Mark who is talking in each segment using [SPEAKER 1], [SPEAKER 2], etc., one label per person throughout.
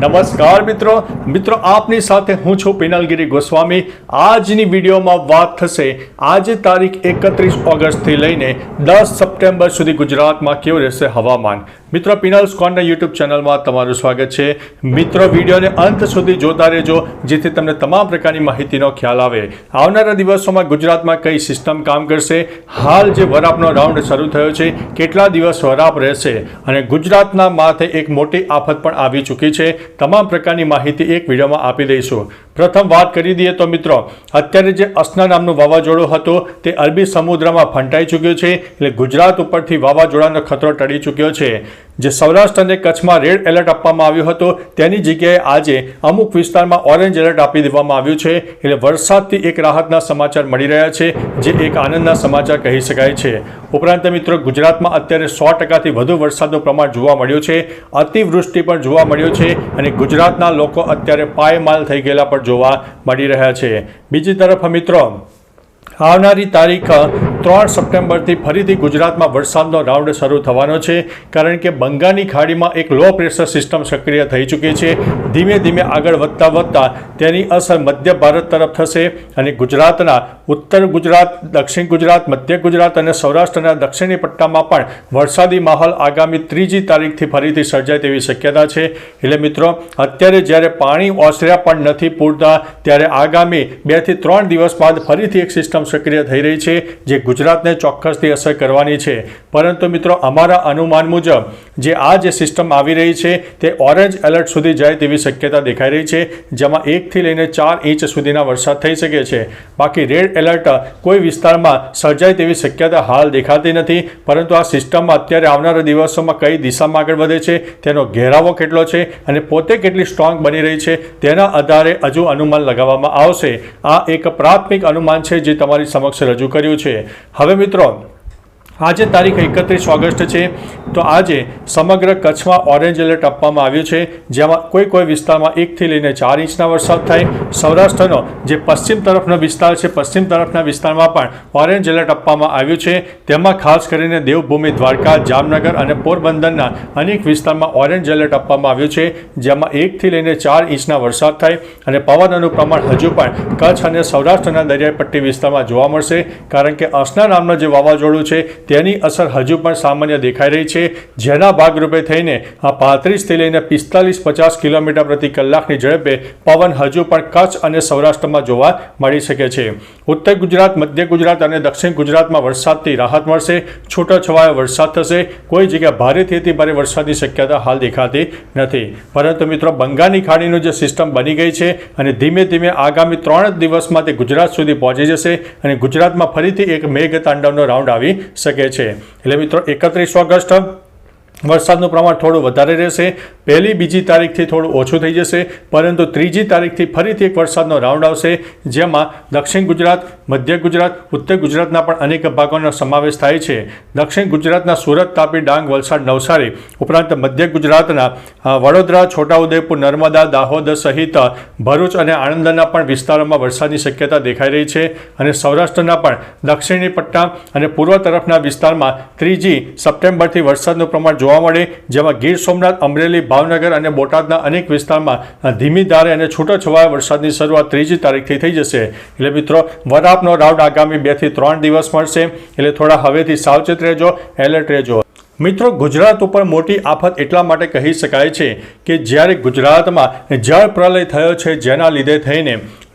[SPEAKER 1] નમસ્કાર મિત્રો. મિત્રો, આપની સાથે હું છું પિનલગીરી ગોસ્વામી. આજની વિડીયોમાં વાત થશે આજે તારીખ એકત્રીસ ઓગસ્ટથી લઈને દસ સપ્ટેમ્બર સુધી ગુજરાતમાં કેવું રહેશે હવામાન. મિત્રો પિનલ સ્કોનના યુટ્યુબ ચેનલમાં તમારું સ્વાગત છે. મિત્રો, વિડીયોને અંત સુધી જોતા રહેજો, જેથી તમને તમામ પ્રકારની માહિતીનો ખ્યાલ આવે. આવનારા દિવસોમાં ગુજરાતમાં કઈ સિસ્ટમ કામ કરશે? હાલ જે વરાપનો રાઉન્ડ શરૂ થયો છે, કેટલા દિવસ વરાપ રહેશે? અને ગુજરાતના માથે એક મોટી આફત પણ આવી ચૂકી છે. તમામ પ્રકારની માહિતી એક વિડીયોમાં આપી દઈશું. પ્રથમ વાત કરી દઈએ તો મિત્રો, અત્યારે જે અસના નામનું વાવાઝોડું હતું, તે અરબી સમુદ્રમાં ફંટાઈ ચૂક્યું છે, એટલે ગુજરાત ઉપરથી વાવાઝોડાનો ખતરો ટળી ચૂક્યો છે. જે સૌરાષ્ટ્ર અને કચ્છમાં રેડ એલર્ટ આપવામાં આવ્યો હતો, તેની જગ્યાએ આજે અમુક વિસ્તારમાં ઓરેન્જ એલર્ટ આપી દેવામાં આવ્યું છે. એટલે વરસાદથી એક રાહતના સમાચાર મળી રહ્યા છે, જે એક આનંદના સમાચાર કહી શકાય છે. ઉપરાંત મિત્રો, ગુજરાતમાં અત્યારે સો ટકાથી વધુ વરસાદનું પ્રમાણ જોવા મળ્યું છે, અતિવૃષ્ટિ પણ જોવા મળ્યું છે અને ગુજરાતના લોકો અત્યારે પાયમાલ થઈ ગયેલા પણ જોવા મળી રહ્યા છે. બીજી તરફ મિત્રો, આવનારી તારીખ ત્રણ સપ્ટેમ્બરથી ફરીથી ગુજરાતમાં વરસાદનો રાઉન્ડ શરૂ થવાનો છે, કારણ કે બંગાળની ખાડીમાં એક લો પ્રેશર સિસ્ટમ સક્રિય થઈ ચૂકી છે. ધીમે ધીમે આગળ વધતા વધતા તેની અસર મધ્ય ભારત તરફ થશે અને ગુજરાતના ઉત્તર ગુજરાત, દક્ષિણ ગુજરાત, મધ્ય ગુજરાત અને સૌરાષ્ટ્રના દક્ષિણી પટ્ટામાં પણ વરસાદી માહોલ આગામી ત્રીજી તારીખથી ફરીથી સર્જાય તેવી શક્યતા છે. એટલે મિત્રો, અત્યારે જ્યારે પાણી ઓસર્યા પણ નથી પૂરતા, ત્યારે આગામી બેથી ત્રણ દિવસ બાદ ફરીથી એક સિસ્ટમ સક્રિય થઈ રહી છે, જે ગુજરાતને ચોક્કસથી અસર કરવાની છે. પરંતુ મિત્રો, અમારા અનુમાન મુજબ જે આ જે સિસ્ટમ આવી રહી છે, તે ઓરેન્જ એલર્ટ સુધી જાય તેવી શક્યતા દેખાઈ રહી છે, જેમાં એકથી લઈને ચાર ઇંચ સુધીના વરસાદ થઈ શકે છે. બાકી રેડ એલર્ટ કોઈ વિસ્તારમાં સર્જાય તેવી શક્યતા હાલ દેખાતી નથી, પરંતુ આ સિસ્ટમમાં અત્યારે આવનારા દિવસોમાં કઈ દિશામાં આગળ વધે છે, તેનો ઘેરાવો કેટલો છે અને પોતે કેટલી સ્ટ્રોંગ બની રહી છે, તેના આધારે હજુ અનુમાન લગાવવામાં આવશે. આ એક પ્રાથમિક અનુમાન છે જે તમારી સમક્ષ રજૂ કર્યું છે. હવે મિત્રો આજે તારીખ એકત્રીસ ઓગસ્ટ છે. તો આજે સમગ્ર કચ્છમાં ઓરેન્જ એલર્ટ આપવામાં આવ્યું છે. જેમાં કોઈ કોઈ વિસ્તારમાં એકથી લઈને ચાર ઇંચના વરસાદ થાય. સૌરાષ્ટ્રનો જે પશ્ચિમ તરફનો વિસ્તાર છે, પશ્ચિમ તરફના વિસ્તારમાં પણ ઓરેન્જ એલર્ટ આપવામાં આવ્યું છે. તેમાં ખાસ કરીને દેવભૂમિ, દ્વારકા, જામનગર અને પોરબંદરના અનેક વિસ્તારમાં ઓરેન્જ એલર્ટ આપવામાં આવ્યું છે. જેમાં એકથી લઈને ચાર ઇંચના વરસાદ થાય અને પવનનું પ્રમાણ હજુ પણ કચ્છ અને સૌરાષ્ટ્રના દરિયાઈ પટ્ટી વિસ્તારમાં જોવા મળશે. કારણ કે અસના નામનું જે વાવાઝોડું છે તેની અસર હજુ પણ સામાન્ય દેખાઈ રહી છે. જેના ભાગરૂપે થઈને આ પાંત્રીસથી લઈને પિસ્તાલીસ પચાસ કિલોમીટર પ્રતિ કલાકની ઝડપે પવન હજુ પણ કચ્છ અને સૌરાષ્ટ્રમાં જોવા મળી શકે છે. ઉત્તર ગુજરાત, મધ્ય ગુજરાત અને દક્ષિણ ગુજરાતમાં વરસાદથી રાહત મળશે. છૂટોછવાયો વરસાદ થશે. કોઈ જગ્યા ભારેથી અતિ ભારે વરસાદની શક્યતા હાલ દેખાતી નથી. પરંતુ મિત્રો, બંગાળની ખાડીનું જે સિસ્ટમ બની ગઈ છે અને ધીમે ધીમે આગામી ત્રણ દિવસમાં તે ગુજરાત સુધી પહોંચી જશે અને ગુજરાતમાં ફરીથી એક મેઘ તાંડવનો રાઉન્ડ આવી શકે છે. એટલે મિત્રો એકત્રીસ ઓગસ્ટ વરસાદનું પ્રમાણ થોડું વધારે રહેશે. પહેલી, બીજી તારીખથી થોડું ઓછું થઈ જશે, પરંતુ ત્રીજી તારીખથી ફરીથી એક વરસાદનો રાઉન્ડ આવશે, જેમાં દક્ષિણ ગુજરાત, મધ્ય ગુજરાત, ઉત્તર ગુજરાતના પણ અનેક ભાગોનો સમાવેશ થાય છે. દક્ષિણ ગુજરાતના સુરત, તાપી, ડાંગ, વલસાડ, નવસારી, ઉપરાંત મધ્ય ગુજરાતના વડોદરા, છોટાઉદેપુર, નર્મદા, દાહોદ સહિત ભરૂચ અને આણંદના પણ વિસ્તારોમાં વરસાદની શક્યતા દેખાઈ રહી છે. અને સૌરાષ્ટ્રના પણ દક્ષિણી પટ્ટા અને પૂર્વ તરફના વિસ્તારમાં ત્રીજી સપ્ટેમ્બરથી વરસાદનું પ્રમાણ જોવા મળે, જેમાં ગીર સોમનાથ, અમરેલી, ભાવનગર અને બોટાદના અનેક વિસ્તારમાં ધીમી ધારે અને છૂટોછવાયા વરસાદની શરૂઆત ત્રીજી તારીખથી થઈ જશે. એટલે મિત્રો વરાપનો રાઉન્ડ આગામી બેથી ત્રણ દિવસ મળશે. એટલે થોડા હવેથી સાવચેત રહેજો, એલર્ટ રહેજો. મિત્રો, ગુજરાત ઉપર મોટી આફત એટલા માટે કહી શકાય છે કે જ્યારે ગુજરાતમાં જળ પ્રલય થયો છે જેના લીધે થઈને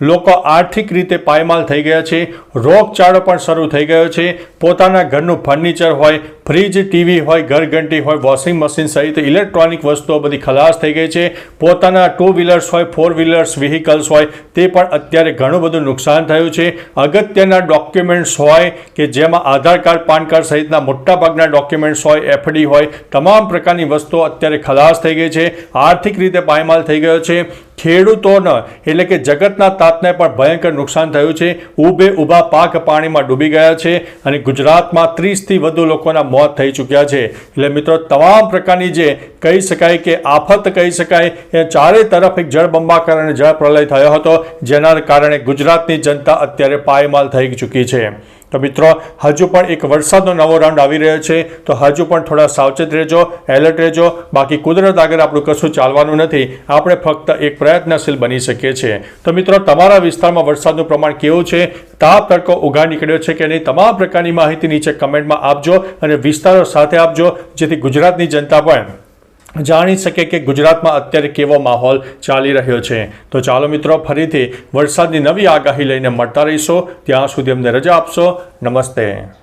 [SPEAKER 1] લોકો આર્થિક રીતે પાયમાલ થઈ ગયા છે, રોગચાળો પણ શરૂ થઈ ગયો છે. પોતાના ઘરનું ફર્નિચર હોય ફ્રીજ, ટીવી હોય, ઘરઘંટી હોય, વોશિંગ મશીન સહિત ઇલેક્ટ્રોનિક વસ્તુઓ બધી ખલાસ થઈ ગઈ છે. પોતાના ટુ વ્હીલર્સ હોય ફોર વ્હીલર્સ વ્હીકલ્સ હોય, તે પણ અત્યારે ઘણું બધું નુકસાન થયું છે. અગત્યના ડોક્યુમેન્ટ્સ હોય કે જેમાં આધાર કાર્ડ, પાન કાર્ડ સહિતના મોટાભાગના ડોક્યુમેન્ટ્સ હોય એફડી હોય, તમામ પ્રકારની વસ્તુઓ અત્યારે ખલાસ થઈ ગઈ છે. આર્થિક રીતે પાયમાલ થઈ ગયો છે. ખેડૂતોને એટલે કે જગતના તાતને પણ ભયંકર નુકસાન થયું છે. ઊભે ઊભા પાક પાણીમાં ડૂબી ગયા છે અને ગુજરાતમાં ત્રીસથી વધુ લોકોના મોત થઈ ચૂક્યા છે. એટલે મિત્રો, તમામ પ્રકારની જે કહી શકાય કે આફત કહી શકાય, એ ચારે તરફ એક જળબંબાકાર અને જળ પ્રલય થયો હતો, જેના કારણે ગુજરાતની જનતા અત્યારે પાયમાલ થઈ ચૂકી છે. તો મિત્રો, હજુ પણ એક વરસાદનો નવો રાઉન્ડ આવી રહ્યો છે. તો હજુ પણ થોડા સાવચેત રહેજો એલર્ટ રહેજો. બાકી કુદરત આગળ આપણું કશું ચાલવાનું નથી. આપણે ફક્ત એક પ્રયત્નશીલ બની શકીએ છીએ. તો મિત્રો, તમારા વિસ્તારમાં વરસાદનું પ્રમાણ કેવું છે? તાપ, તડકો ઉઘા નીકળ્યો છે કે નહીં? તમામ પ્રકારની માહિતી નીચે કમેન્ટમાં આપજો અને વિસ્તારો સાથે આપજો, જેથી ગુજરાતની જનતા પણ જાણી શકે કે ગુજરાતમાં અત્યારે કેવો માહોલ ચાલી રહ્યો છે. તો ચાલો મિત્રો, ફરીથી વરસાદની નવી આગાહી લઈને મળતા રહીશો. ત્યાં સુધી અમને રજા આપશો. નમસ્તે.